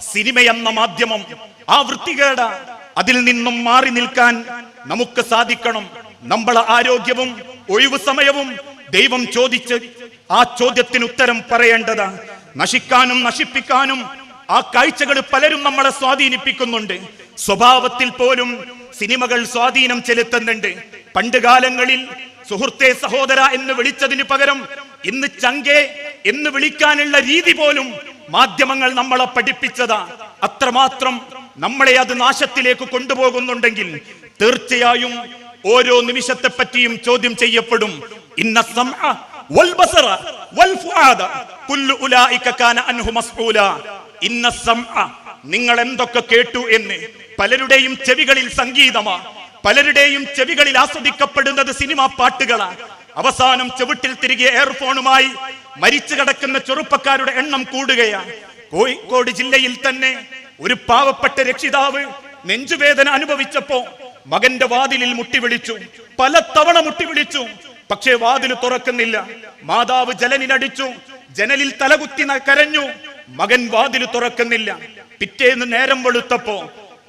Cinema എന്ന മാധ്യമം ആ വൃത്തികേട അതിൽ നിന്നും മാറി നിൽക്കാൻ നമുക്ക് സാധിക്കണം. നമ്മളെ ആരോഗ്യവും ഒഴിവു സമയവും ദൈവം ചോദിച്ച് ആ ചോദ്യത്തിന് ഉത്തരം പറയേണ്ടതാ. നശിക്കാനും നശിപ്പിക്കാനും ആ കാഴ്ചകൾ പലരും നമ്മളെ സ്വാധീനിപ്പിക്കുന്നുണ്ട്. സ്വഭാവത്തിൽ പോലും സിനിമകൾ സ്വാധീനം ചെലുത്തുന്നുണ്ട്. പണ്ട് കാലങ്ങളിൽ സുഹൃത്തെ സഹോദര എന്ന് വിളിച്ചതിന് പകരം ഇന്ന് ചങ്കെ എന്ന് വിളിക്കാനുള്ള രീതി പോലും മാധ്യമങ്ങൾ നമ്മളെ പഠിപ്പിച്ചതാ. അത്രമാത്രം നമ്മളെ അത് നാശത്തിലേക്ക് കൊണ്ടുപോകുന്നുണ്ടെങ്കിൽ തീർച്ചയായും ഓരോ നിമിഷത്തെ പറ്റിയും ചോദ്യം ചെയ്യപ്പെടും. ഇന്ന നിങ്ങൾ എന്തൊക്കെ കേട്ടു എന്ന്? പലരുടെയും ചെവികളിൽ സംഗീതമാ. പലരുടെയും ചെവികളിൽ ആസ്വദിക്കപ്പെടുന്നത് സിനിമാ പാട്ടുകളാ. അവസാനം ചുവട്ടിൽ തിരികെ എയർഫോണുമായി മരിച്ചു കിടക്കുന്ന ചെറുപ്പക്കാരുടെ എണ്ണം കൂടുകയാണ്. കോഴിക്കോട് ജില്ലയിൽ തന്നെ ഒരു പാവപ്പെട്ട രക്ഷിതാവ് നെഞ്ചുവേദന അനുഭവിച്ചപ്പോ മകന്റെ വാതിലിൽ മുട്ടി വിളിച്ചു പല തവണ മുട്ടി വിളിച്ചു പക്ഷേ വാതിൽ തുറക്കുന്നില്ല. മാതാവ് ജലനിലടിച്ചു ജനലിൽ തലകുത്തി കരഞ്ഞു. മകൻ വാതിൽ തുറക്കുന്നില്ല. പിറ്റേന്ന് നേരം വെളുത്തപ്പോ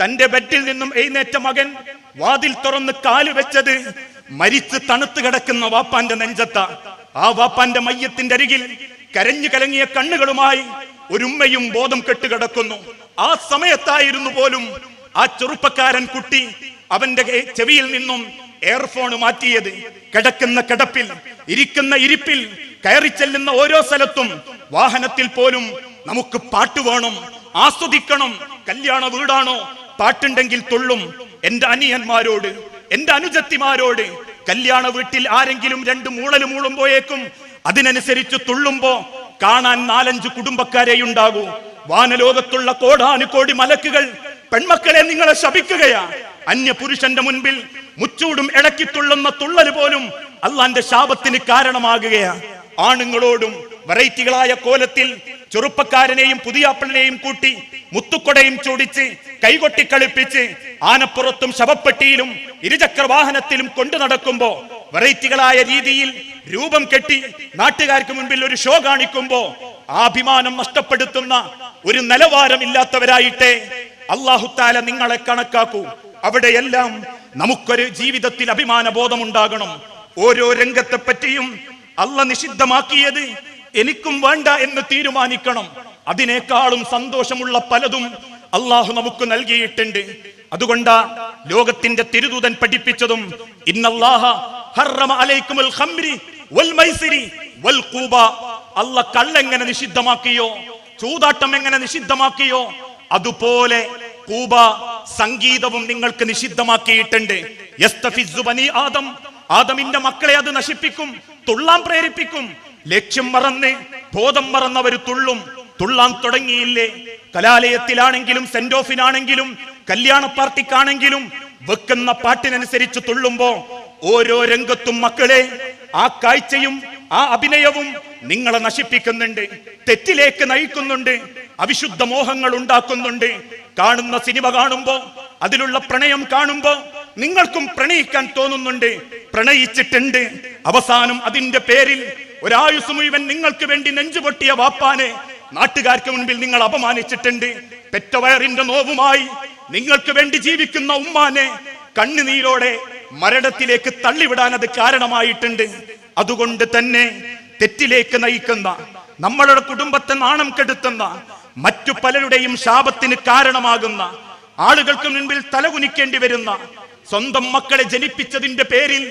തന്റെ ബെഡിൽ നിന്നും എഴുന്നേറ്റ മകൻ വാതിൽ തുറന്ന് കാൽ വെച്ചത് മരിച്ച് തണുത്ത് കിടക്കുന്ന വാപ്പാന്റെ നെഞ്ചത്ത ആ വാപ്പാന്റെ മയ്യത്തിന്റെ അരികിൽ കരഞ്ഞു കലങ്ങിയ കണ്ണുകളുമായി ഒരുമ്മയും ബോധം കെട്ടുകിടക്കുന്നു ആ സമയത്തായിരുന്നു പോലും ആ ചെറുപ്പക്കാരൻ കുട്ടി അവന്റെ ചെവിയിൽ നിന്നും എയർഫോൺ മാറ്റിയത്. കിടക്കുന്ന കിടപ്പിൽ ഇരിക്കുന്ന ഇരിപ്പിൽ കയറി ചെല്ലുന്ന ഓരോ സ്ഥലത്തും വാഹനത്തിൽ പോലും നമുക്ക് പാട്ട് വേണം ആസ്വദിക്കണം കല്യാണ വീടാണോ പാട്ടുണ്ടെങ്കിൽ തുള്ളും എന്റെ അനിയന്മാരോട് എന്റെ അനുജത്തിമാരോട് കല്യാണ വീട്ടിൽ ആരെങ്കിലും രണ്ട് മൂളൽ മൂളുമ്പോയേക്കും അതിനനുസരിച്ച് തുള്ളുമ്പോ കാണാൻ നാലഞ്ച് കുടുംബക്കാരെ ഉണ്ടാകൂ. വാനലോകത്തുള്ള കോടാനുകോടി മലക്കുകൾ പെൺമക്കളെ നിങ്ങളെ ശപിക്കുകയാ. അന്യ പുരുഷന്റെ മുൻപിൽ മുച്ചൂടും ഇടക്കി തുള്ളുന്ന തുള്ളൽ പോലും അള്ളാന്റെ ശാപത്തിന് കാരണമാകുകയാ. ആണുങ്ങളോടും വെറൈറ്റികളായ കോലത്തിൽ ചെറുപ്പക്കാരനെയും പുതിയാപ്പിളിനെയും കൂട്ടി മുത്തുക്കൊടയും ചൂടിച്ച് കൈകൊട്ടി കളിപ്പിച്ച് ആനപ്പുറത്തും ശവപ്പെട്ടിയിലും ഇരുചക്ര വാഹനത്തിലും കൊണ്ടു നടക്കുമ്പോ വെറൈറ്റികളായ രീതിയിൽ രൂപം കെട്ടി നാട്ടുകാർക്ക് മുൻപിൽ ഒരു ഷോ കാണിക്കുമ്പോ ആഭിമാനം നഷ്ടപ്പെടുത്തുന്ന ഒരു നിലവാരം നിലവാരമില്ലാത്തവരായിട്ടേ അള്ളാഹുത്താല നിങ്ങളെ കണക്കാക്കൂ. അവിടെയെല്ലാം നമുക്കൊരു ജീവിതത്തിൽ അഭിമാന ബോധമുണ്ടാകണം ഓരോ രംഗത്തെ പറ്റിയും അല്ല നിഷിദ്ധമാക്കിയത് എനിക്കും വേണ്ട എന്ന് തീരുമാനിക്കണം. അതിനേക്കാളും സന്തോഷമുള്ള പലതും അള്ളാഹു നമുക്ക് നൽകിയിട്ടുണ്ട്. അതുകൊണ്ടാ ലോകത്തിന്റെ തിരുദൂതൻ പഠിപ്പിച്ചതും ഇന്നല്ലാഹ ഹറമ ഖംരി വൽ മൈസിരി വൽ അല്ല കള്ളെങ്ങനെ നിഷിദ്ധമാക്കിയോ? ചൂതാട്ടം എങ്ങനെ നിഷിദ്ധമാക്കിയോ? അതുപോലെ കൂബ സംഗീതവും നിങ്ങൾക്ക് നിഷിദ്ധമാക്കിയിട്ടുണ്ട്. ആദം. ആദമിന്റെ മക്കളെ അത് നശിപ്പിക്കും തുള്ളാൻ പ്രേരിപ്പിക്കും. ലക്ഷ്യം മറന്ന് ബോധം മറന്നവർ തുള്ളും. തുള്ളാൻ തുടങ്ങിയില്ലേ? കലാലയത്തിലാണെങ്കിലും സെന്റ് ഓഫിനാണെങ്കിലും കല്യാണ പാർട്ടിക്കാണെങ്കിലും വെക്കുന്ന പാട്ടിനനുസരിച്ച് തുള്ളുമ്പോ ഓരോ രംഗത്തും മക്കളെ ആ കാഴ്ചയും ആ അഭിനയവും നിങ്ങളെ നശിപ്പിക്കുന്നുണ്ട്. തെറ്റിലേക്ക് നയിക്കുന്നുണ്ട്. അവിശുദ്ധ മോഹങ്ങൾ ഉണ്ടാക്കുന്നുണ്ട്. കാണുന്ന സിനിമ കാണുമ്പോ അതിലുള്ള പ്രണയം കാണുമ്പോ നിങ്ങൾക്കും പ്രണയിക്കാൻ തോന്നുന്നുണ്ട്. പ്രണയിച്ചിട്ടുണ്ട്. അവസാനം അതിന്റെ പേരിൽ ഒരായുസ് മുഴുവൻ നിങ്ങൾക്ക് വേണ്ടി നെഞ്ചുപൊട്ടിയ വാപ്പാനെ നാട്ടുകാർക്ക് മുൻപിൽ നിങ്ങൾ അപമാനിച്ചിട്ടുണ്ട്. പെറ്റവയറിന്റെ നോവുമായി നിങ്ങൾക്ക് വേണ്ടി ജീവിക്കുന്ന ഉമ്മാനെ കണ്ണുനീരോടെ മരണത്തിലേക്ക് തള്ളിവിടാൻ അത് കാരണമായിട്ടുണ്ട്. അതുകൊണ്ട് തന്നെ തെറ്റിലേക്ക് നയിക്കുന്ന നമ്മളുടെ കുടുംബത്തെ നാണം കെടുത്തുന്ന മറ്റു പലരുടെയും ശാപത്തിന് കാരണമാകുന്ന ആളുകൾക്ക് മുൻപിൽ തലകുനിക്കേണ്ടി വരുന്ന സ്വന്തം മക്കളെ ജനിപ്പിച്ചതിന്റെ പേരിൽ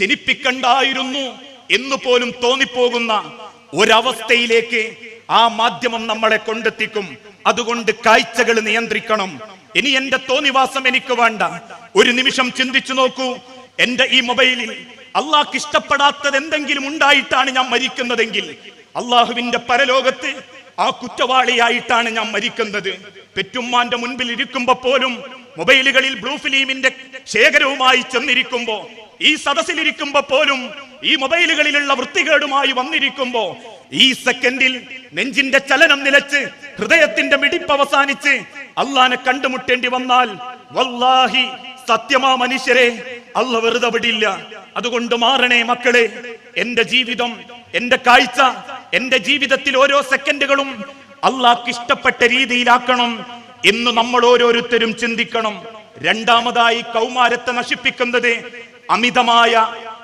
ജനിപ്പിക്കണ്ടായിരുന്നു. എന്ന് പോലും തോന്നിപ്പോകുന്ന ഒരവസ്ഥയിലേക്ക് ആ മാധ്യമം നമ്മളെ കൊണ്ടെത്തിക്കും. അതുകൊണ്ട് കാഴ്ചകൾ നിയന്ത്രിക്കണം. ഇനി എന്റെ തോന്നിവാസം എനിക്ക് വേണ്ട. ഒരു നിമിഷം ചിന്തിച്ചു നോക്കൂ. എന്റെ ഈ മൊബൈലിൽ അള്ളാഹ്ക്ക് ഇഷ്ടപ്പെടാത്തത് എന്തെങ്കിലും ഉണ്ടായിട്ടാണ് ഞാൻ മരിക്കുന്നതെങ്കിൽ അള്ളാഹുവിന്റെ പരലോകത്ത് ആ കുറ്റവാളിയായിട്ടാണ് ഞാൻ മരിക്കുന്നത്. പെറ്റുമ്മാന്റെ മുൻപിൽ ഇരിക്കുമ്പോ പോലും മൊബൈലുകളിൽ ബ്ലൂ ഫിലിമിന്റെ ശേഖരവുമായി ചെന്നിരിക്കുമ്പോ ഈ സദസ്സിലിരിക്കുമ്പോ പോലും ഈ മൊബൈലുകളിലുള്ള വൃത്തികേടുമായി വന്നിരിക്കുമ്പോ ഈ സെക്കൻഡിൽ നെഞ്ചിന്റെ ചലനം നിലച്ച് ഹൃദയത്തിന്റെ മിടിപ്പ് അവസാനിച്ച് അള്ളാനെ കണ്ടുമുട്ടേണ്ടി വന്നാൽ വല്ലാഹി സത്യമാ മനുഷ്യരെ അല്ല വെറുതെ വിടില്ല. അതുകൊണ്ട് മാറണേ മക്കളെ എന്റെ ജീവിതം എന്റെ കാഴ്ച എന്റെ ജീവിതത്തിൽ ഓരോ സെക്കൻഡുകളും അള്ളാഹ്ക്ക് ഇഷ്ടപ്പെട്ട രീതിയിലാക്കണം എന്ന് നമ്മൾ ഓരോരുത്തരും ചിന്തിക്കണം. രണ്ടാമതായി കൗമാരത്തെ നശിപ്പിക്കുന്നത് അമിതമായ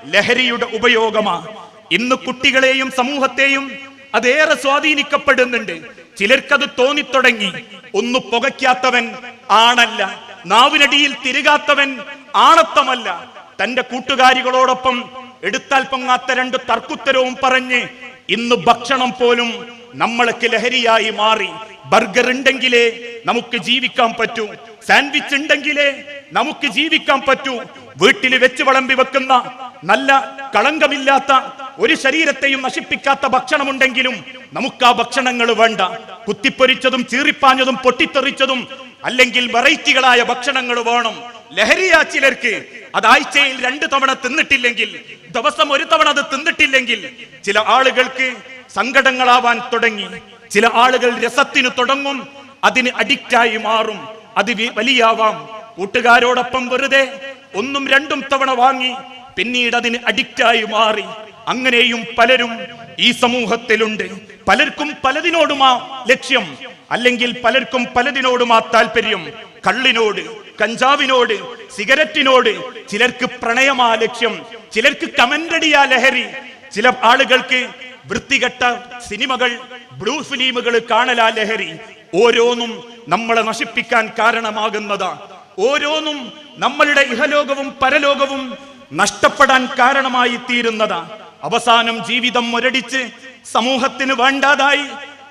ലഹരിയുടെ ഉപയോഗമാണ് ഇന്ന് കുട്ടികളെയും സമൂഹത്തെയും അതേറെ സ്വാധീനിക്കപ്പെടുന്നുണ്ട്. ചിലർക്കത് തോന്നിത്തുടങ്ങി. ഒന്ന് പുകയ്ക്കാത്തവൻ ആണല്ല. നാവിനടിയിൽ തിരുകാത്തവൻ ആണത്തമല്ല. തന്റെ കൂട്ടുകാരികളോടൊപ്പം എടുത്താൽ പൊങ്ങാത്ത രണ്ട് തർക്കുത്തരവും പറഞ്ഞ് ഇന്ന് ഭക്ഷണം പോലും നമ്മൾക്ക് ലഹരിയായി മാറി. ബർഗർ ഉണ്ടെങ്കിലേ നമുക്ക് ജീവിക്കാൻ പറ്റൂ. സാൻഡ്വിച്ച് ഉണ്ടെങ്കിലേ നമുക്ക് ജീവിക്കാൻ പറ്റൂ. വീട്ടിൽ വെച്ച് വളമ്പി വെക്കുന്ന നല്ല കളങ്കമില്ലാത്ത ഒരു ശരീരത്തെയും നശിപ്പിക്കാത്ത ഭക്ഷണമുണ്ടെങ്കിലും നമുക്ക് ആ ഭക്ഷണങ്ങൾ വേണ്ട. കുത്തിപ്പൊരിച്ചതും ചീറിപ്പാഞ്ഞതും പൊട്ടിത്തെറിച്ചതും അല്ലെങ്കിൽ വെറൈറ്റികളായ ഭക്ഷണങ്ങൾ വേണം. ലഹരിയ ചിലർക്ക് അത് ആഴ്ചയിൽ രണ്ട് തവണ തിന്നിട്ടില്ലെങ്കിൽ ദിവസം ഒരു തവണ അത് തിന്നിട്ടില്ലെങ്കിൽ ചില ആളുകൾക്ക് സങ്കടങ്ങളാവാൻ തുടങ്ങി. ചില ആളുകൾ രസത്തിന് തുടങ്ങും അതിന് അഡിക്റ്റായി മാറും. അത് വലിയാവാം. കൂട്ടുകാരോടൊപ്പം വെറുതെ ഒന്നും രണ്ടും തവണ വാങ്ങി പിന്നീട് അതിന് അഡിക്റ്റായി മാറി. അങ്ങനെയും പലരും ഈ സമൂഹത്തിലുണ്ട്. പലർക്കും പലതിനോടുമാ ലക്ഷ്യം. അല്ലെങ്കിൽ പലർക്കും പലതിനോടുമാ താല്പര്യം. കള്ളിനോട് കഞ്ചാവിനോട് സിഗരറ്റിനോട് ചിലർക്ക് പ്രണയമാ ലക്ഷ്യം. ചിലർക്ക് കമന്റടിയാ ലഹരി. ചില ആളുകൾക്ക് വൃത്തികെട്ട സിനിമകൾ ബ്ലൂ ഫിലിമുകൾ കാണലാ ലഹരി. ഓരോന്നും നമ്മളെ നശിപ്പിക്കാൻ കാരണമാകുന്നതാണ് ഓരോന്നും നമ്മളുടെ ഇഹലോകവും പരലോകവും നഷ്ടപ്പെടാൻ കാരണമായി തീരുന്നതാ. അവസാനം ജീവിതം മുരടിച്ച് സമൂഹത്തിന് വേണ്ടാതായി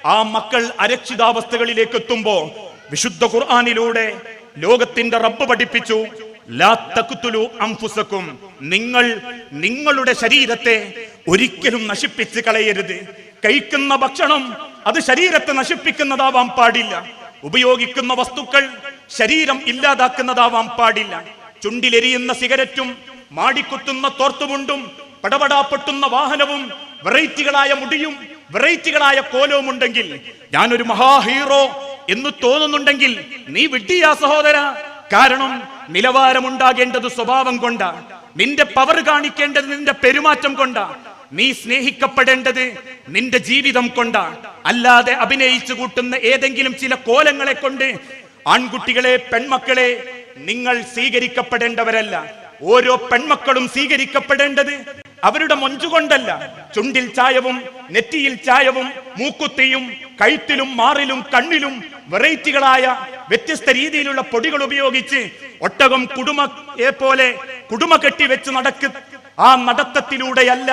ആ മക്കൾ അരക്ഷിതാവസ്ഥകളിലേക്ക് എത്തുമ്പോ വിശുദ്ധ ഖുർആാനിലൂടെ ലോകത്തിന്റെ റബ്ബ് പഠിപ്പിച്ചു ലാ തഖ്തുലു അൻഫുസക്കും നിങ്ങൾ നിങ്ങളുടെ ശരീരത്തെ ഒരിക്കലും നശിപ്പിച്ച് കളയരുത്. കഴിക്കുന്ന ഭക്ഷണം അത് ശരീരത്തെ നശിപ്പിക്കുന്നതാവാൻ പാടില്ല. ഉപയോഗിക്കുന്ന വസ്തുക്കൾ ശരീരം ഇല്ലാതാക്കുന്നതാവാൻ പാടില്ല. ചുണ്ടിലെരിയുന്ന സിഗരറ്റും മാടിക്കുത്തുന്ന തോർത്തുമുണ്ടും പടപടാപ്പെട്ടുന്ന വാഹനവും വെറൈറ്റികളായ മുടിയും വെറൈറ്റികളായ കോലവും ഉണ്ടെങ്കിൽ ഞാനൊരു മഹാ ഹീറോ എന്ന് തോന്നുന്നുണ്ടെങ്കിൽ നീ വിട്ടിയാ സഹോദര. കാരണം നിലവാരമുണ്ടാകേണ്ടത് സ്വഭാവം കൊണ്ടാ. നിന്റെ പവർ കാണിക്കേണ്ടത് നിന്റെ പെരുമാറ്റം കൊണ്ടാ. നീ സ്നേഹിക്കപ്പെടേണ്ടത് നിന്റെ ജീവിതം കൊണ്ടാണ്. അല്ലാതെ അഭിനയിച്ചു കൂട്ടുന്ന ഏതെങ്കിലും ചില കോലങ്ങളെ കൊണ്ട് ആൺകുട്ടികളെ പെൺമക്കളെ നിങ്ങൾ സ്വീകരിക്കപ്പെടേണ്ടവരല്ല. ഓരോ പെൺമക്കളും സ്വീകരിക്കപ്പെടേണ്ടത് അവരുടെ മൊഞ്ചുകൊണ്ടല്ല. ചുണ്ടിൽ ചായവും നെറ്റിയിൽ ചായവും മൂക്കുത്തിയും കഴുത്തിലും മാറിലും കണ്ണിലും വെറൈറ്റികളായ വ്യത്യസ്ത രീതിയിലുള്ള പൊടികൾ ഉപയോഗിച്ച് ഒട്ടകം കുടുമയെ പോലെ കുടുമ കെട്ടി വെച്ച് നടക്ക് ആ നടത്തത്തിലൂടെയല്ല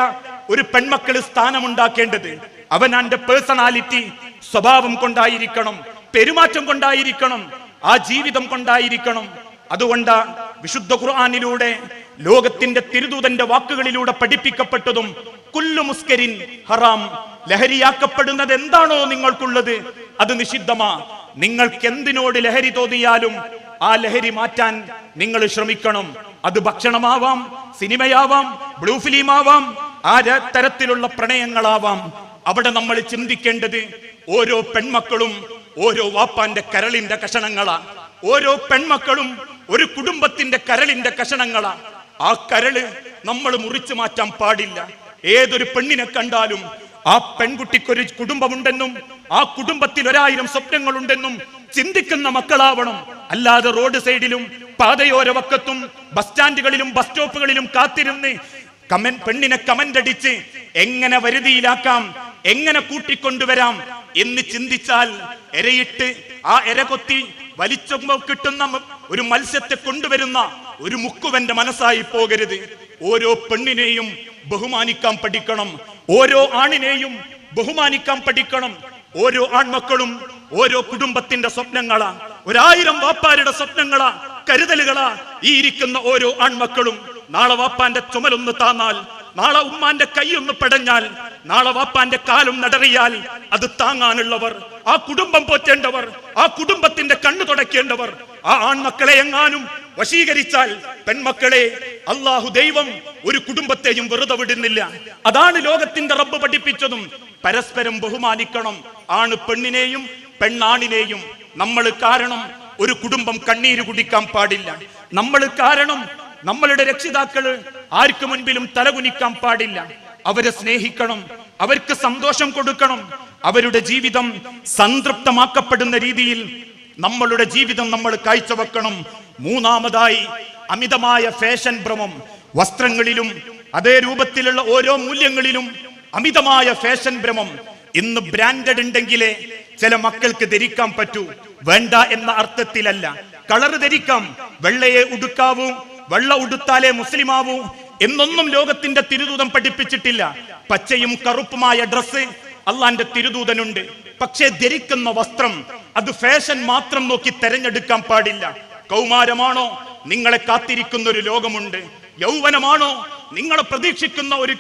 ഒരു പെൺമക്കൾ സ്ഥാനമുണ്ടാക്കേണ്ടത്. അവൻ അവനാന്റെ പേഴ്സണാലിറ്റി സ്വഭാവം കൊണ്ടായിരിക്കണം പെരുമാറ്റം കൊണ്ടായിരിക്കണം ആ ജീവിതം കൊണ്ടായിരിക്കണം. അതുകൊണ്ടാ വിശുദ്ധ ഖുർആാനിലൂടെ ലോകത്തിന്റെ തിരുദൂതന്റെ വാക്കുകളിലൂടെ പഠിപ്പിക്കപ്പെട്ടതും കുല്ലു മുസ്കരിൻ ഹറാം ലഹരിയാക്കപ്പെടുന്നത് എന്താണോ നിങ്ങൾക്കുള്ളത്? അത് നിഷിദ്ധമാ. നിങ്ങൾക്ക് എന്തിനോട് ലഹരി തോന്നിയാലും ആ ലഹരി മാറ്റാൻ നിങ്ങൾ ശ്രമിക്കണം. അത് ഭക്ഷണമാവാം സിനിമയാവാം ബ്ലൂ ഫിലിമാവാം ആ തരത്തിലുള്ള പ്രണയങ്ങളാവാം? അവിടെ നമ്മൾ ചിന്തിക്കേണ്ടത് ഓരോ പെൺമക്കളും ഓരോ വാപ്പാന്റെ കരളിന്റെ കഷണങ്ങളാ. ഓരോ പെൺമക്കളും ഒരു കുടുംബത്തിന്റെ കരളിന്റെ കഷണങ്ങളാ. ആ കരൾ നമ്മൾ മുറിച്ചു മാറ്റാൻ പാടില്ല. ഏതൊരു പെണ്ണിനെ കണ്ടാലും ആ പെൺകുട്ടിക്കൊരു കുടുംബമുണ്ടെന്നും ആ കുടുംബത്തിൽ ഒരായിരം സ്വപ്നങ്ങളുണ്ടെന്നും ചിന്തിക്കുന്ന മക്കളാവണം. അല്ലാതെ റോഡ് സൈഡിലും പാതയോരവക്കത്തും ബസ് സ്റ്റാൻഡുകളിലും ബസ് സ്റ്റോപ്പുകളിലും കാത്തിരുന്ന് കമൻ പെണ്ണിനെ കമന്റ് അടിച്ച് എങ്ങനെ വരുതിയിലാക്കാം എങ്ങനെ കൂട്ടിക്കൊണ്ടുവരാം എന്ന് ചിന്തിച്ചാൽ എരയിട്ട് ആ എര കൊത്തി വലിച്ചുമ്പോ കിട്ടുന്ന ഒരു മത്സ്യത്തെ കൊണ്ടുവരുന്ന ഒരു മുക്കുവന്റെ മനസ്സായി പോകരുത്. ഓരോ പെണ്ണിനെയും ബഹുമാനിക്കാൻ പഠിക്കണം. ഓരോ ആണിനെയും ബഹുമാനിക്കാൻ പഠിക്കണം. ഓരോ ആൺമക്കളും ഓരോ കുടുംബത്തിന്റെ സ്വപ്നങ്ങളാ. ഒരായിരം വാപ്പാരുടെ സ്വപ്നങ്ങളാ കരുതലുകളാ ഈ ഇരിക്കുന്ന ഓരോ ആൺമക്കളും. നാളെ വാപ്പാന്റെ ചുമലൊന്ന് താന്നാൽ നാളെ ഉമ്മാന്റെ കൈ ഒന്ന് പെടഞ്ഞാൽ നാളെ വാപ്പാന്റെ കാലും നടറിയാൽ അത് താങ്ങാനുള്ളവർ ആ കുടുംബം പോറ്റേണ്ടവർ ആ കുടുംബത്തിന്റെ കണ്ണു തുടയ്ക്കേണ്ടവർ ആ ആൺമക്കളെ എങ്ങാനും വശീകരിച്ചാൽ പെൺമക്കളെ അള്ളാഹു ദൈവം ഒരു കുടുംബത്തെയും വെറുതെ വിടുന്നില്ല. അതാണ് ലോകത്തിന്റെ റബ്ബ് പഠിപ്പിച്ചതും പരസ്പരം ബഹുമാനിക്കണം. ആണ് പെണ്ണിനെയും പെണ്ണാണിനെയും. നമ്മൾ കാരണം ഒരു കുടുംബം കണ്ണീര് കുടിക്കാൻ പാടില്ല. നമ്മൾ കാരണം നമ്മളുടെ രക്ഷിതാക്കൾ ആർക്കു മുൻപിലും തലകുനിക്കാൻ പാടില്ല. അവരെ സ്നേഹിക്കണം അവർക്ക് സന്തോഷം കൊടുക്കണം. അവരുടെ ജീവിതം സംതൃപ്തമാക്കപ്പെടുന്ന രീതിയിൽ നമ്മളുടെ ജീവിതം നമ്മൾ കാഴ്ചവെക്കണം. മൂന്നാമതായി അമിതമായ ഫാഷൻ ഭ്രമം. വസ്ത്രങ്ങളിലും അതേ രൂപത്തിലുള്ള ഓരോ മൂല്യങ്ങളിലും അമിതമായ ഫാഷൻ ഭ്രമം. ഇന്ന് ബ്രാൻഡഡ് ഉണ്ടെങ്കിലേ ചില മക്കൾക്ക് ധരിക്കാൻ പറ്റൂ. വേണ്ട എന്ന അർത്ഥത്തിലല്ല. കളർ ധരിക്കാം. വെള്ളയെ ഉടുക്കാവൂ വെള്ള ഉടുത്താലേ മുസ്ലിമാവൂ എന്നൊന്നും ലോകത്തിന്റെ തിരുദൂതം പഠിപ്പിച്ചിട്ടില്ല. പച്ചയും കറുപ്പുമായ ഡ്രസ്സ് അള്ളാന്റെ തിരുദൂതനുണ്ട്. പക്ഷേ ധരിക്കുന്ന വസ്ത്രം അത് ഫാഷൻ മാത്രം നോക്കി തെരഞ്ഞെടുക്കാൻ പാടില്ല. കൗമാരമാണോ? നിങ്ങളെ കാത്തിരിക്കുന്ന ഒരു ലോകമുണ്ട്. യൗവനമാണോ? നിങ്ങളെ പ്രതീക്ഷിക്കുന്ന ഒരു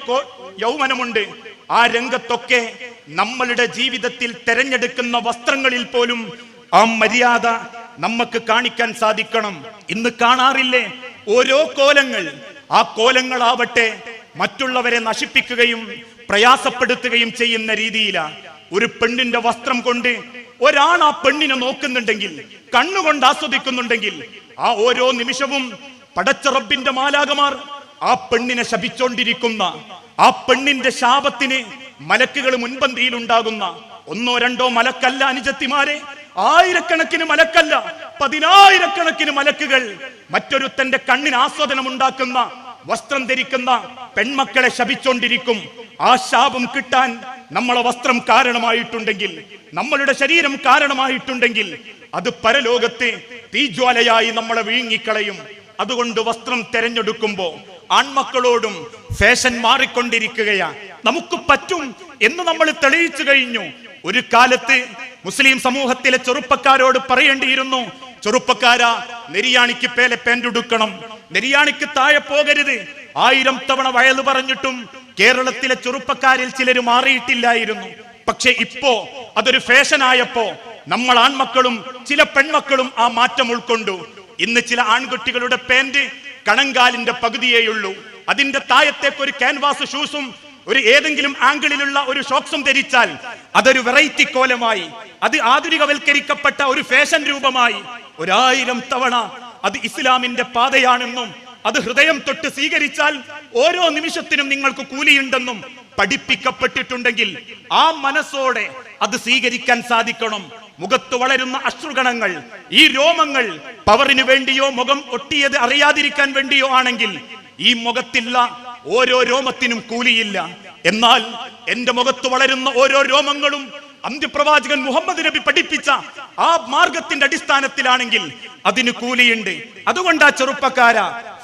യൗവനമുണ്ട്. ആ രംഗത്തൊക്കെ നമ്മളുടെ ജീവിതത്തിൽ തെരഞ്ഞെടുക്കുന്ന വസ്ത്രങ്ങളിൽ പോലും ആ മര്യാദ നമുക്ക് കാണിക്കാൻ സാധിക്കണം. ഇന്ന് കാണാറില്ലേ? ഓരോ കോലങ്ങൾ ആ കോലങ്ങളാവട്ടെ മറ്റുള്ളവരെ നശിപ്പിക്കുകയും പ്രയാസപ്പെടുത്തുകയും ചെയ്യുന്ന രീതിയിലാ. ഒരു പെണ്ണിന്റെ വസ്ത്രം കൊണ്ട് ഒരാൾ ആ പെണ്ണിനെ നോക്കുന്നുണ്ടെങ്കിൽ കണ്ണുകൊണ്ട് ആസ്വദിക്കുന്നുണ്ടെങ്കിൽ ആ ഓരോ നിമിഷവും പടച്ചറബിന്റെ മാലാകമാർ ആ പെണ്ണിനെ ശപിച്ചോണ്ടിരിക്കുന്ന ആ പെണ്ണിന്റെ ശാപത്തിന് മലക്കുകൾ മുൻപന്തിയിൽ ഉണ്ടാകുന്ന ഒന്നോ രണ്ടോ മലക്കല്ല അനുജത്തിമാരെ ആയിരക്കണക്കിന് മലക്കല്ല പതിനായിരക്കണക്കിന് മലക്കുകൾ മറ്റൊരുത്തന്റെ കണ്ണിന് ആസ്വാദനം ഉണ്ടാക്കുന്ന വസ്ത്രം ധരിക്കുന്ന പെൺമക്കളെ ശപിച്ചോണ്ടിരിക്കും. ആ ശാപം കിട്ടാൻ നമ്മളെ വസ്ത്രം കാരണമായിട്ടുണ്ടെങ്കിൽ നമ്മളുടെ ശരീരം കാരണമായിട്ടുണ്ടെങ്കിൽ അത് പരലോകത്തെ തീജ്വാലയായി നമ്മളെ വിഴുങ്ങിക്കളയും. അതുകൊണ്ട് വസ്ത്രം തെരഞ്ഞെടുക്കുമ്പോ ആൺമക്കളോടും ഫാഷൻ മാറിക്കൊണ്ടിരിക്കുകയാ. നമുക്ക് പറ്റും എന്ന് നമ്മൾ തെളിയിച്ചു കഴിഞ്ഞു. ഒരു കാലത്ത് മുസ്ലിം സമൂഹത്തിലെ ചെറുപ്പക്കാരോട് പറയേണ്ടിയിരുന്നു ചെറുപ്പക്കാരാ നെരിയാണിക്ക് പേലെ പാന്റ് ഉടുക്കണം. നെരിയാണിക്ക് താഴെ പോകരുത്. ആയിരം തവണ വയലു പറഞ്ഞിട്ടും കേരളത്തിലെ ചെറുപ്പക്കാരിൽ ചിലര് മാറിയിട്ടില്ലായിരുന്നു. പക്ഷെ ഇപ്പോ അതൊരു ഫാഷനായപ്പോ നമ്മൾ ആൺമക്കളും ചില പെൺമക്കളും ആ മാറ്റം ഉൾക്കൊണ്ടു. ഇന്ന് ചില ആൺകുട്ടികളുടെ പാന്റ് കണങ്കാലിന്റെ പകുതിയേയുള്ളൂ. അതിന്റെ താഴത്തേക്ക് ഒരു ക്യാൻവാസ് ഷൂസും ഒരു ഏതെങ്കിലും ആംഗിളിലുള്ള ഒരു ഷോക്സും ധരിച്ചാൽ അതൊരു വെറൈറ്റി കോലമായി അത് ആധുനികവൽക്കരിക്കപ്പെട്ട ഒരു ഫാഷൻ രൂപമായി ഒരായിരം തവണ അത് ഇസ്ലാമിന്റെ പാതയാണെന്നും അത് ഹൃദയം തൊട്ട് സ്വീകരിച്ചാൽ ഓരോ നിമിഷത്തിനും നിങ്ങൾക്ക് കൂലിയുണ്ടെന്നും പഠിപ്പിക്കപ്പെട്ടിട്ടുണ്ടെങ്കിൽ ആ മനസ്സോടെ അത് സ്വീകരിക്കാൻ സാധിക്കണം. മുഖത്ത് വളരുന്ന അശ്രുഗണങ്ങൾ ഈ രോമങ്ങൾ പവറിന് വേണ്ടിയോ മുഖം ഒട്ടിയത് അറിയാതിരിക്കാൻ വേണ്ടിയോ ആണെങ്കിൽ ഈ മുഖത്തില്ല ഓരോ രോമത്തിനും കൂലിയില്ല. എന്നാൽ എന്റെ മുഖത്ത് വളരുന്ന ഓരോ രോമങ്ങളും അന്ത്യപ്രവാചകൻ മുഹമ്മദ് നബി പഠിപ്പിച്ച ആ മാർഗത്തിന്റെ അടിസ്ഥാനത്തിലാണെങ്കിൽ അതിന് കൂലിയുണ്ട്. അതുകൊണ്ട് ആ ചെറുപ്പക്കാര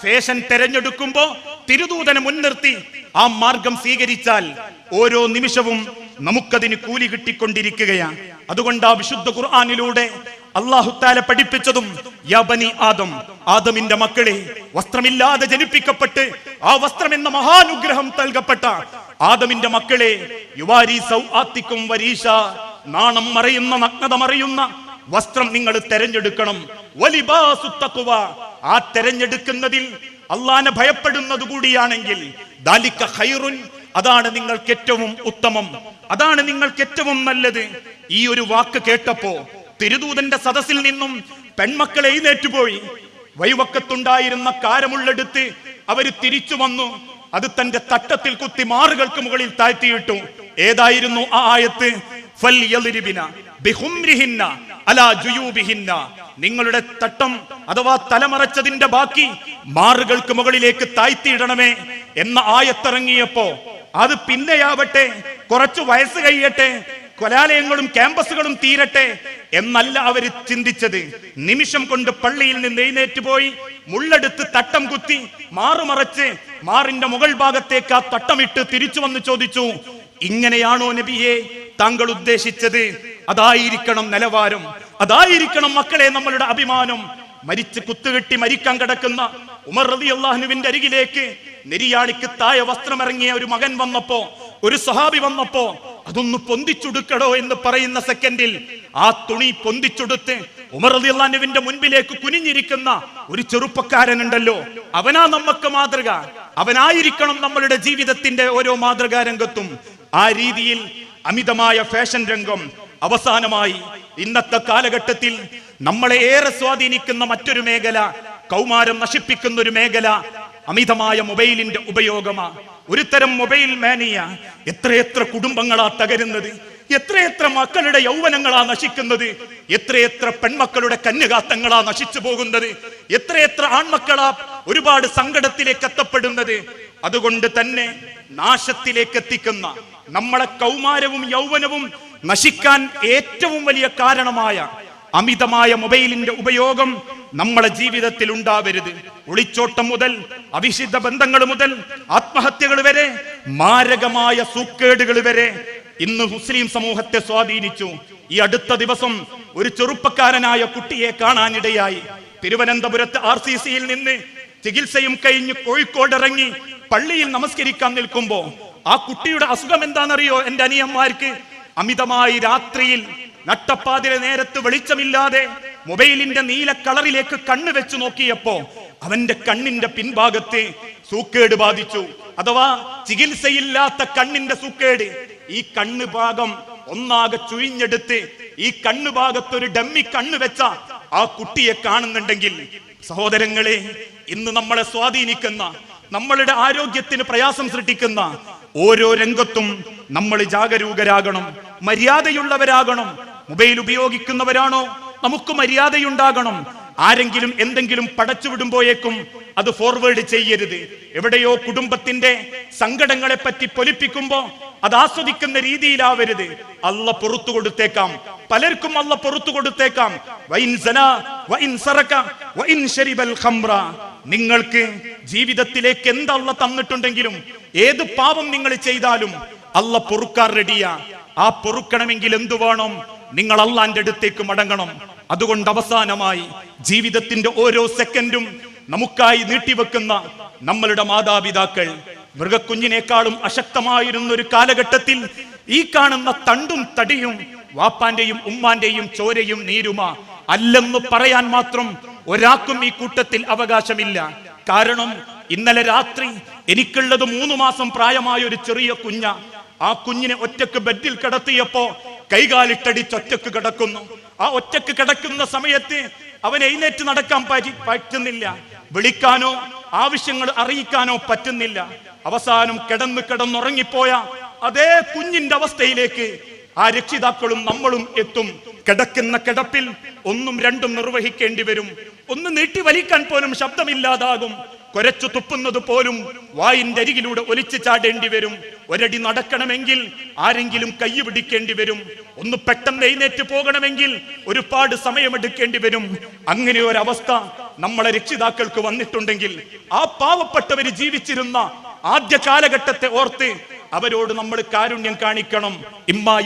ഫേഷൻ തെരഞ്ഞെടുക്കുമ്പോ തിരുദൂതനെ മുൻനിർത്തി ആ മാർഗം സ്വീകരിച്ചാൽ ഓരോ നിമിഷവും നമുക്കതിന് കൂലി കിട്ടിക്കൊണ്ടിരിക്കുകയാണ്. അതുകൊണ്ട് ആ വിശുദ്ധ ഖുർആാനിലൂടെ അള്ളാഹുത്താല പഠിപ്പിച്ചതും യാബനി ആദം ആദമിന്റെ മക്കളെ വസ്ത്രമില്ലാതെ ജനിപ്പിക്കപ്പെട്ട് ആ വസ്ത്രം എന്ന മഹാനുഗ്രഹം നൽകപ്പെട്ട ആദമിന്റെ മക്കളെ യുവാരി സൗആത്തിക്കും വരീഷ നാണം മറയുന്ന നഗ്നത മറയുന്ന വസ്ത്രം നിങ്ങൾ തെരഞ്ഞെടുക്കണം. വലിബാസു തഖ്വ. ആ തെരഞ്ഞെടുക്കുന്നതിൽ അള്ളാനെ ഭയപ്പെടുന്നത് കൂടിയാണെങ്കിൽ ദാലിക്ക ഹൈറുൻ അതാണ് നിങ്ങൾക്ക് ഏറ്റവും ഉത്തമം. അതാണ് നിങ്ങൾക്ക് ഏറ്റവും നല്ലത്. ഈ ഒരു വാക്ക് കേട്ടപ്പോ തിരുദൂതന്റെ സദസ്സിൽ നിന്നും പെൺമക്കൾ എഴുന്നേറ്റുപോയി വൈവക്കത്തുണ്ടായിരുന്ന കാരമുള്ളെടുത്ത് അവർ തിരിച്ചു വന്നു. അത് തന്റെ തട്ടത്തിൽ കുത്തി മാറുകൾക്ക് മുകളിൽ താഴ്ത്തിയിട്ടു. ഏതായിരുന്നു ആ ആയത്ത്? നിങ്ങളുടെ തട്ടം അഥവാ തലമറച്ചതിന്റെ ബാക്കി മാറുകൾക്ക് മുകളിലേക്ക് താഴ്ത്തിയിടണമേ എന്ന ആയത്തിറങ്ങിയപ്പോ. അത് പിന്നെയാവട്ടെ കുറച്ചു വയസ്സ് കഴിയട്ടെ കൊലാലയങ്ങളും ക്യാമ്പസുകളും തീരട്ടെ എന്നല്ല അവർ ചിന്തിച്ചത്. നിമിഷം കൊണ്ട് പള്ളിയിൽ നിന്ന് എഴുന്നേറ്റ് പോയി മുള്ളെടുത്ത് തട്ടം കുത്തി മാറുമറച്ച് മാറിന്റെ മുകൾ ഭാഗത്തേക്ക് ആ തട്ടമിട്ട് തിരിച്ചു വന്ന് ചോദിച്ചു ഇങ്ങനെയാണോ നബിയെ താങ്കൾ ഉദ്ദേശിച്ചത്? അതായിരിക്കണം നിലവാരം. അതായിരിക്കണം മക്കളെ നമ്മളുടെ അഭിമാനം. മരിച്ച് കുത്തുകെട്ടി മരിക്കാൻ കിടക്കുന്ന ഉമർ റതി അള്ളാഹുവിന്റെ അരികിലേക്ക് നെരിയാണിക്ക് തായ വസ്ത്രമിറങ്ങിയ ഒരു മകൻ വന്നപ്പോ ഒരു സഹാബി വന്നപ്പോ അതൊന്ന് പൊന്തിച്ചുടുക്കടോ എന്ന് പറയുന്ന സെക്കൻഡിൽ ആ തുണി പൊന്തിച്ചുടുത്ത് ഉമർ റതി അള്ളാഹുവിന്റെ മുൻപിലേക്ക് കുനിഞ്ഞിരിക്കുന്ന ഒരു ചെറുപ്പക്കാരനുണ്ടല്ലോ. അവനാ നമുക്ക് മാതൃക. അവനായിരിക്കണം നമ്മളുടെ ജീവിതത്തിന്റെ ഓരോ മാതൃകാ രംഗത്തും. ആ രീതിയിൽ അമിതമായ ഫാഷൻ രംഗം അവസാനമായി ഇന്നത്തെ കാലഘട്ടത്തിൽ നമ്മളെ ഏറെ സ്വാധീനിക്കുന്ന മറ്റൊരു മേഖല കൗമാരം നശിപ്പിക്കുന്ന ഒരു മേഖല അമിതമായ മൊബൈലിന്റെ ഉപയോഗമാ. ഒരു തരം മൊബൈൽ മാനിയ എത്രയെത്ര കുടുംബങ്ങളാ തകരുന്നത്? എത്രയെത്ര മക്കളുടെ യൗവനങ്ങളാ നശിക്കുന്നത്? എത്രയെത്ര പെൺമക്കളുടെ കന്യകാത്തങ്ങളാ നശിച്ചു പോകുന്നത്? എത്രയെത്ര ആൺമക്കളാ ഒരുപാട് സങ്കടത്തിലേക്ക് എത്തപ്പെടുന്നത്? അതുകൊണ്ട് തന്നെ നാശത്തിലേക്ക് എത്തിക്കുന്ന നമ്മളെ കൗമാരവും യൗവനവും നശിക്കാൻ ഏറ്റവും വലിയ കാരണമായ അമിതമായ മൊബൈലിന്റെ ഉപയോഗം നമ്മളെ ജീവിതത്തിൽ ഉണ്ടാവരുത്. ഒളിച്ചോട്ടം മുതൽ അവിശുദ്ധ ബന്ധങ്ങൾ മുതൽ ആത്മഹത്യകൾ വരെ മാരകമായ സൂക്കേടുകൾ വരെ ഇന്ന് മുസ്ലിം സമൂഹത്തെ സ്വാധീനിച്ചു. ഈ അടുത്ത ദിവസം ഒരു ചെറുപ്പക്കാരനായ കുട്ടിയെ കാണാനിടയായി. തിരുവനന്തപുരത്ത് ആർ സി സിയിൽ നിന്ന് ചികിത്സയും കഴിഞ്ഞ് കോഴിക്കോട് ഇറങ്ങി പള്ളിയിൽ നമസ്കരിക്കാൻ നിൽക്കുമ്പോ ആ കുട്ടിയുടെ അസുഖം എന്താണെന്നറിയോ എന്റെ അനിയന്മാർക്ക്? അമിതമായി രാത്രിയിൽ നട്ടപ്പാതിരെ നേരത്ത് വെളിച്ചമില്ലാതെ മൊബൈലിന്റെ നീല കളറിലേക്ക് കണ്ണ് വെച്ചു നോക്കിയപ്പോ അവന്റെ കണ്ണിന്റെ പിൻഭാഗത്ത് സൂക്കേട് ബാധിച്ചു. അഥവാ ചികിത്സയില്ലാത്ത കണ്ണിന്റെ സൂക്കേട്. ഈ കണ്ണ് ഭാഗം ഒന്നാകെ ചുഴിഞ്ഞെടുത്ത് ഈ കണ്ണ് ഭാഗത്ത് ഒരു ഡമ്മി കണ്ണ് വെച്ച ആ കുട്ടിയെ കാണുന്നുണ്ടെങ്കിൽ സഹോദരങ്ങളെ ഇന്ന് നമ്മളെ സ്വാധീനിക്കുന്ന നമ്മളുടെ ആരോഗ്യത്തിന് പ്രയാസം സൃഷ്ടിക്കുന്ന ഓരോ രംഗത്തും നമ്മൾ ജാഗരൂകരാകണം മര്യാദയുള്ളവരാകണം മൊബൈൽ ഉപയോഗിക്കുന്നവരാണോ? നമുക്ക് മര്യാദയുണ്ടാകണം. ആരെങ്കിലും എന്തെങ്കിലും പടച്ചു വിടുമ്പോയേക്കും അത് ഫോർവേഡ് ചെയ്യരുത്. എവിടെയോ കുടുംബത്തിന്റെ സങ്കടങ്ങളെ പറ്റി പൊലിപ്പിക്കുമ്പോ അത് ആസ്വദിക്കുന്ന രീതിയിലാവരുത്. അല്ല പുറത്തു കൊടുത്തേക്കാം. പലർക്കും അല്ല പുറത്തു കൊടുത്തേക്കാം. നിങ്ങൾക്ക് ജീവിതത്തിലേക്ക് എന്തല്ല തന്നിട്ടുണ്ടെങ്കിലും ഏത് പാപം നിങ്ങൾ ചെയ്താലും അല്ല പൊറുക്കാൻ റെഡിയാ. ആ പൊറുക്കണമെങ്കിൽ എന്തു വേണം? നിങ്ങൾ അള്ളാന്റെ അടുത്തേക്ക് മടങ്ങണം. അതുകൊണ്ട് അവസാനമായി ജീവിതത്തിന്റെ ഓരോ സെക്കൻഡും നമുക്കായി നീട്ടിവെക്കുന്ന നമ്മളുടെ മാതാപിതാക്കൾ മൃഗക്കുഞ്ഞിനേക്കാളും അശക്തമായിരുന്ന ഒരു കാലഘട്ടത്തിൽ ഈ കാണുന്ന തണ്ടും തടിയും വാപ്പാന്റെയും ഉമ്മാന്റെയും ചോരയും നീരുമ അല്ലെന്ന് പറയാൻ മാത്രം ഒരാൾക്കും ഈ കൂട്ടത്തിൽ അവകാശമില്ല. കാരണം ഇന്നലെ രാത്രി എനിക്കുള്ളത് മൂന്ന് മാസം പ്രായമായ ഒരു ചെറിയ കുഞ്ഞ ആ കുഞ്ഞിനെ ഒറ്റയ്ക്ക് ബെഡിൽ കിടത്തിയപ്പോ കൈകാലിട്ടടിച്ച് ഒറ്റയ്ക്ക് കിടക്കുന്നു. ആ ഒറ്റയ്ക്ക് കിടക്കുന്ന സമയത്ത് അവൻ എഴുന്നേറ്റ് നടക്കാൻ പറ്റുന്നില്ല. വിളിക്കാനോ ആവശ്യങ്ങൾ അറിയിക്കാനോ പറ്റുന്നില്ല. അവസാനം കിടന്ന് കിടന്നുറങ്ങിപ്പോയ അതേ കുഞ്ഞിന്റെ അവസ്ഥയിലേക്ക് ആ രക്ഷിതാക്കളും നമ്മളും എത്തും. കിടക്കുന്ന കിടപ്പിൽ ഒന്നും രണ്ടും നിർവഹിക്കേണ്ടി വരും. ഒന്ന് നീട്ടി വലിക്കാൻ പോലും ശബ്ദമില്ലാതാകും. കൊരച്ചു തുപ്പുന്നത് പോലും വായിന്റെ അരികിലൂടെ ഒലിച്ചു ചാടേണ്ടി വരും. ഒരടി നടക്കണമെങ്കിൽ ആരെങ്കിലും കൈ പിടിക്കേണ്ടി വരും. ഒന്ന് പെട്ടെന്ന് എഴുന്നേറ്റ് പോകണമെങ്കിൽ ഒരുപാട് സമയമെടുക്കേണ്ടി വരും. അങ്ങനെ ഒരവസ്ഥ നമ്മളെ രക്ഷിതാക്കൾക്ക് വന്നിട്ടുണ്ടെങ്കിൽ ആ പാവപ്പെട്ടവര് ജീവിച്ചിരുന്ന ആദ്യ കാലഘട്ടത്തെ ഓർത്ത് അവരോട് നമ്മൾ കാരുണ്യം കാണിക്കണം. ഇമ്മാ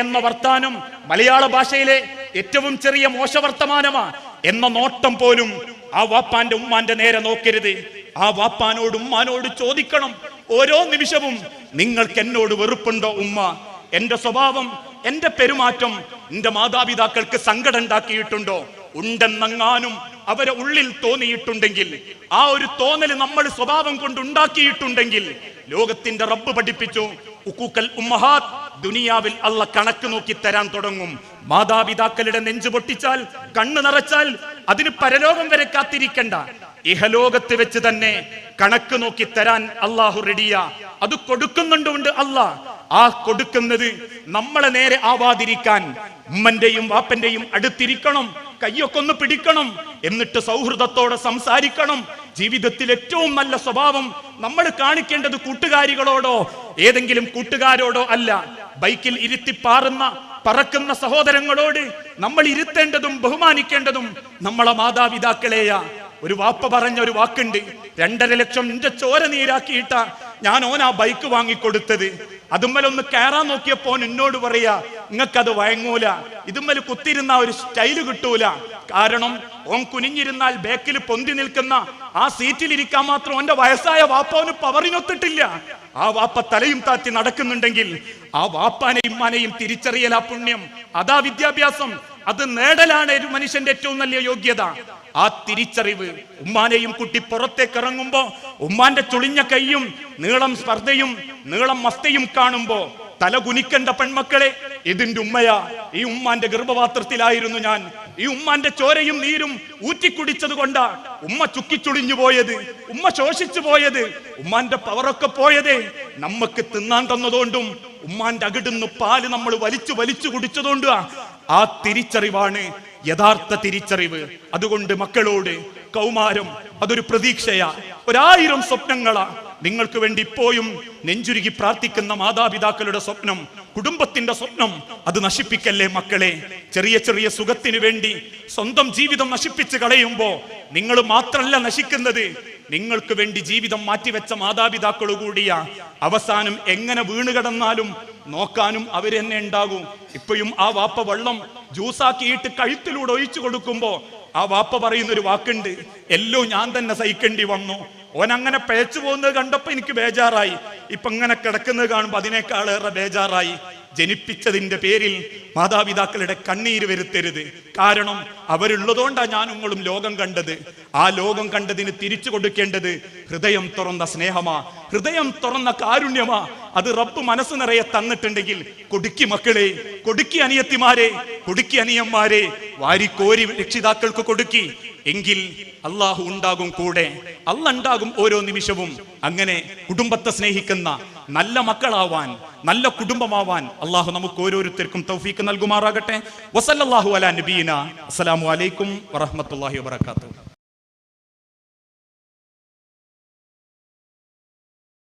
എന്ന വർത്താനം മലയാള ഭാഷയിലെ ഏറ്റവും ചെറിയ മോശവർത്തമാനമാ. എന്ന നോട്ടം പോലും ആ വാപ്പാന്റെ ഉമ്മാന്റെ നേരെ നോക്കരുത്. ആ വാപ്പാനോട് ഉമ്മാനോട് ചോദിക്കണം. ഓരോ നിമിഷവും നിങ്ങൾക്ക് എന്നോട് വെറുപ്പുണ്ടോ ഉമ്മ? എന്റെ സ്വഭാവം എന്റെ പെരുമാറ്റം എന്റെ മാതാപിതാക്കൾക്ക് സങ്കടം ഉണ്ടാക്കിയിട്ടുണ്ടോ? ഉണ്ടെന്നെങ്ങാനും അവരെ ഉള്ളിൽ തോന്നിയിട്ടുണ്ടെങ്കിൽ ആ ഒരു തോന്നൽ നമ്മൾ സ്വഭാവം കൊണ്ട് ഉണ്ടാക്കിയിട്ടുണ്ടെങ്കിൽ ലോകത്തിന്റെ റബ്ബ് പഠിപ്പിച്ചു ഉക്കൂക്കൽ ഉമ്മഹാത്ത് ദുനിയാവിൽ അള്ള കണക്ക് നോക്കി തരാൻ തുടങ്ങും. മാതാപിതാക്കളുടെ നെഞ്ചു പൊട്ടിച്ചാൽ കണ്ണു നിറച്ചാൽ അതിന് പരലോകം വരെ കാത്തിരിക്കണ്ട. ഇഹലോകത്ത് വെച്ച് തന്നെ കണക്ക് നോക്കി തരാൻ അള്ളാഹു റെഡിയ. അത് കൊടുക്കുന്നുണ്ടുണ്ട് അല്ല ആ കൊടുക്കുന്നത് നമ്മളെ നേരെ ആവാതിരിക്കാൻ ഉമ്മന്റെയും വാപ്പന്റെയും അടുത്തിരിക്കണം. കയ്യൊക്കെ ഒന്ന് പിടിക്കണം. എന്നിട്ട് സൗഹൃദത്തോടെ സംസാരിക്കണം. ജീവിതത്തിൽ ഏറ്റവും നല്ല സ്വഭാവം നമ്മൾ കാണിക്കേണ്ടത് കൂട്ടുകാരികളോടോ ഏതെങ്കിലും കൂട്ടുകാരോടോ അല്ല. ബൈക്കിൽ ഇരുത്തി പാറുന്ന പറക്കുന്ന സഹോദരങ്ങളോട് നമ്മൾ ഇരുത്തേണ്ടതും ബഹുമാനിക്കേണ്ടതും നമ്മളെ മാതാപിതാക്കളെയാ. ഒരു വാപ്പ പറഞ്ഞ ഒരു വാക്കുണ്ട്. രണ്ടര ലക്ഷം നിന്റെ ചോര നീരാക്കിയിട്ട ഞാൻ ഓനാ ബൈക്ക് വാങ്ങിക്കൊടുത്തത്. അതുമ്മലൊന്ന് കയറാൻ നോക്കിയപ്പോ ഓൻ എന്നോട് പറയാ നിങ്ങൾക്കത് വഴങ്ങൂല. ഇതുമ്മൽ കുത്തിരുന്ന ഒരു സ്റ്റൈൽ കിട്ടൂല. കാരണം ഓൻ കുനിഞ്ഞിരുന്നാൽ ബേക്കിൽ പൊന്തി നിൽക്കുന്ന ആ സീറ്റിൽ ഇരിക്കാൻ മാത്രം ഓന്റെ വയസ്സായ വാപ്പോന് പവറിനൊത്തിട്ടില്ല. ആ വാപ്പ തലയും താത്തി നടക്കുന്നുണ്ടെങ്കിൽ ആ വാപ്പാനെയും മാനെയും തിരിച്ചറിയൽ ആ പുണ്യം. അതാ വിദ്യാഭ്യാസം. അത് നേടലാണ് ഒരു മനുഷ്യന്റെ ഏറ്റവും നല്ല യോഗ്യത. ആ തിരിച്ചറിവ് ഉമ്മാനെയും കുട്ടി പുറത്തേക്ക് ഇറങ്ങുമ്പോ ഉമ്മാന്റെ ചുളിഞ്ഞ കൈയും നീളം സ്പർദ്ധയും നീളം മസ്തയും കാണുമ്പോ തല കുനിക്കണ്ട പെൺമക്കളെ ഇതിന്റെ ഉമ്മയാ. ഈ ഉമ്മാന്റെ ഗർഭപാത്രത്തിലായിരുന്നു ഞാൻ. ഈ ഉമ്മാന്റെ ചോരയും നീരും ഊറ്റിക്കുടിച്ചത് കൊണ്ടാ ഉമ്മ ചുക്കിച്ചുളിഞ്ഞു പോയത് ഉമ്മ ശോഷിച്ചു പോയത് ഉമ്മാന്റെ പവറൊക്കെ പോയതേ. നമ്മക്ക് തിന്നാൻ തന്നതുകൊണ്ടും ഉമ്മാന്റെ അകിടുന്ന് പാൽ നമ്മൾ വലിച്ചു വലിച്ചു കുടിച്ചതുകൊണ്ടും ആ തിരിച്ചറിവാണ് യഥാർത്ഥ തിരിച്ചറിവ്. അതുകൊണ്ട് മക്കളോട് കൗമാരം അതൊരു പ്രതീക്ഷയാ. ഒരായിരം സ്വപ്നങ്ങളാ. നിങ്ങൾക്ക് വേണ്ടി ഇപ്പോഴും നെഞ്ചുരുകി പ്രാർത്ഥിക്കുന്ന മാതാപിതാക്കളുടെ സ്വപ്നം കുടുംബത്തിന്റെ സ്വപ്നം അത് നശിപ്പിക്കല്ലേ മക്കളെ? ചെറിയ ചെറിയ സുഖത്തിനു വേണ്ടി സ്വന്തം ജീവിതം നശിപ്പിച്ച് കളയുമ്പോ നിങ്ങൾ മാത്രമല്ല നശിക്കുന്നത്. നിങ്ങൾക്ക് വേണ്ടി ജീവിതം മാറ്റിവെച്ച മാതാപിതാക്കൾ കൂടിയ. അവസാനം എങ്ങനെ വീണുകിടന്നാലും നോക്കാനും അവരെന്നെ ഉണ്ടാകും. ഇപ്പോഴും ആ വാപ്പ വെള്ളം ജ്യൂസാക്കിയിട്ട് കഴുത്തിലൂടെ ഒഴിച്ചു കൊടുക്കുമ്പോ ആ വാപ്പ പറയുന്ന ഒരു വാക്കുണ്ട് എല്ലോ ഞാൻ തന്നെ സഹിക്കേണ്ടി വന്നു. ഓൻ അങ്ങനെ പേച്ചു പോകുന്നത് കണ്ടപ്പോ എനിക്ക് ബേജാറായി. ഇപ്പൊ ഇങ്ങനെ കിടക്കുന്നത് കാണുമ്പോ അതിനേക്കാളേറെ ബേജാറായി. ജനിപ്പിച്ചതിന്റെ പേരിൽ മാതാപിതാക്കളുടെ കണ്ണീര് വരുത്തരുത്. കാരണം അവരുള്ളതുകൊണ്ടാണ് ഞാൻ നിങ്ങളും ലോകം കണ്ടത്. ആ ലോകം കണ്ടതിന് തിരിച്ചു കൊടുക്കേണ്ടത് ഹൃദയം തുറന്ന സ്നേഹമാ. ഹൃദയം തുറന്ന കാരുണ്യമാ. അത് റബ്ബ് മനസ്സ് നിറയെ തന്നിട്ടുണ്ടെങ്കിൽ കൊടുക്കി മക്കളെ കൊടുക്കി അനിയത്തിമാരെ കൊടുക്കി അനിയന്മാരെ വാരിക്കോരി രക്ഷിതാക്കൾക്ക് കൊടുക്കി. എങ്കിൽ അള്ളാഹു ഉണ്ടാകും കൂടെ. അള്ളുണ്ടാകും ഓരോ നിമിഷവും. അങ്ങനെ കുടുംബത്തെ സ്നേഹിക്കുന്ന നല്ല മക്കളാവാൻ നല്ല കുടുംബമാവാൻ അള്ളാഹു നമുക്ക് ഓരോരുത്തർക്കും തൗഫീക്ക് നൽകുമാറാകട്ടെ. വസല്ലല്ലാഹു അലാ നബീന. അസ്സലാമു അലൈക്കും വറഹ്മത്തുള്ളാഹി വബറകാതുഹു.